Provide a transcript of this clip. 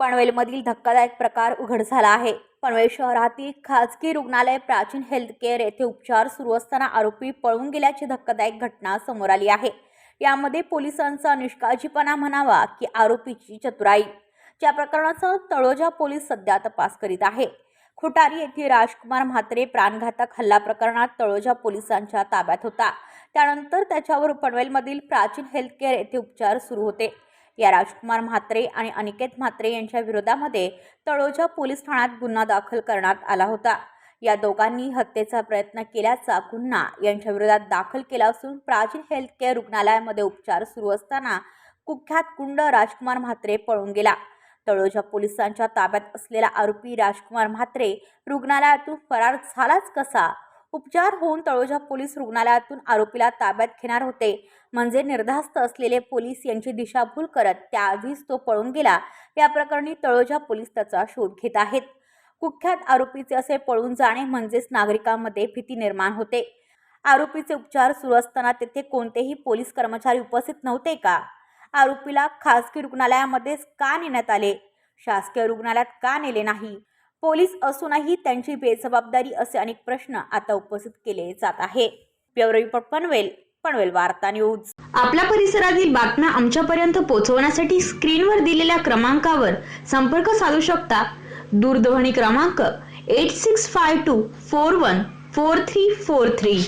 पनवेलमधील धक्कादायक प्रकार उघड झाला आहे. पनवेल शहरातील खाजगी रुग्णालय प्राचीन हेल्थ केअर येथे उपचार सुरू असताना आरोपी पळून गेल्याची धक्कादायक घटना समोर आली आहे. यामध्ये पोलिसांचा निष्काळजीपणा म्हणावा की आरोपीची चतुराई. या प्रकरणाचा तळोजा पोलीस सध्या तपास करीत आहे. खुटारी येथे राजकुमार म्हात्रे प्राणघातक हल्ला प्रकरणात तळोजा पोलिसांच्या ताब्यात होता. त्यानंतर त्याच्यावर पनवेलमधील प्राचीन हेल्थकेअर येथे उपचार सुरू होते. या राजकुमार म्हात्रे आणि अनिकेत म्हात्रे यांच्या विरोधामध्ये तळोजा पोलीस ठाण्यात गुन्हा दाखल करण्यात आला होता. या दोघांनी हत्येचा प्रयत्न केल्याचा गुन्हा यांच्या विरोधात दाखल केला असून प्राचीन हेल्थकेअर रुग्णालयामध्ये उपचार सुरू असताना कुख्यात गुंड राजकुमार म्हात्रे पळून गेला. तळोजा पोलिसांच्या ताब्यात असलेला आरोपी राजकुमार म्हात्रे रुग्णालयातून फरार झालाच कसा? उपचार होऊन तळोजा पोलीस रुग्णालयातून आरोपीला ताब्यात घेणार होते. म्हणजे निर्धास्त असलेले पोलीस यांची दिशाभूल करत त्याआधीच तो पळून गेला. या प्रकरणी तळोजा पोलीस त्याचा शोध घेत आहेत. कुख्यात आरोपीचे असे पळून जाणे म्हणजेच नागरिकांमध्ये भीती निर्माण होते. आरोपीचे उपचार सुरू असताना तेथे कोणतेही पोलीस कर्मचारी उपस्थित नव्हते का? आरोपीला खासगी रुग्णालयामध्येच का नेण्यात आले? शासकीय रुग्णालयात का नेले नाही? पोलीस असूनही त्यांची बेजबाबदारी असे अनेक प्रश्न आता उपस्थित केले जात आहे. ब्युरो रिपोर्ट पनवेल पनवेल वार्ता न्यूज. आपल्या परिसरातील बातम्या आमच्यापर्यंत पोहोचवण्यासाठी स्क्रीनवर दिलेल्या क्रमांकावर संपर्क साधू शकता. दूरध्वनी क्रमांक eight six five two four one four three four three